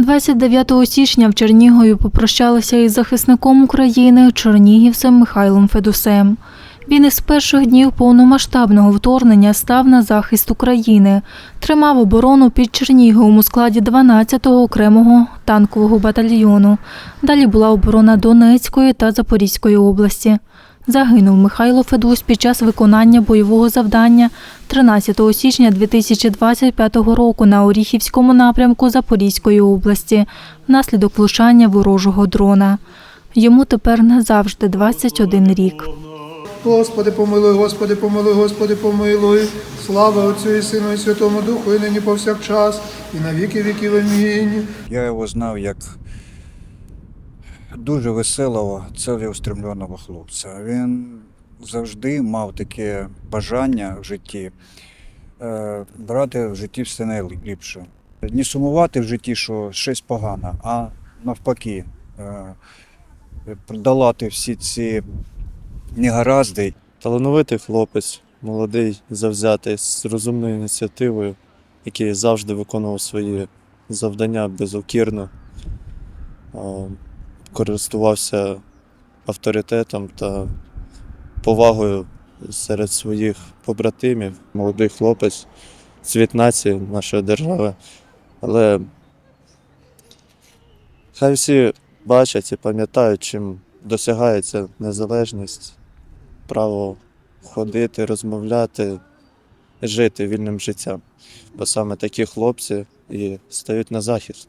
29 січня в Чернігові попрощалися із захисником України чернігівцем Михайлом Федусем. Він із перших днів повномасштабного вторгнення став на захист України, тримав оборону під Черніговом у складі 12-го окремого танкового батальйону. Далі була оборона Донецької та Запорізької області. Загинув Михайло Федусь під час виконання бойового завдання 13 січня 2025 року на Оріхівському напрямку Запорізької області внаслідок влучання ворожого дрона. Йому тепер назавжди 21 рік. Господи, помилуй, Господи, помилуй, Господи, помилуй. Слава Отцю і Сину і Святому Духу, і нині повсякчас, і на віки віків. Амінь. Я його знав як дуже веселого, цілеустремленого хлопця. Він завжди мав таке бажання в житті е, брати в житті все найліпше. Не сумувати в житті, що щось погано, а навпаки, е, долати всі ці негаразди Талановитий хлопець, молодий, завзятий, з розумною ініціативою, який завжди виконував свої завдання безукірно, а, користувався авторитетом та повагою серед своїх побратимів. Молодий хлопець, цвіт нації нашої держави. Але хай всі бачать і пам'ятають, чим досягається незалежність право ходити, розмовляти, жити вільним життям. Бо саме такі хлопці і стають на захист.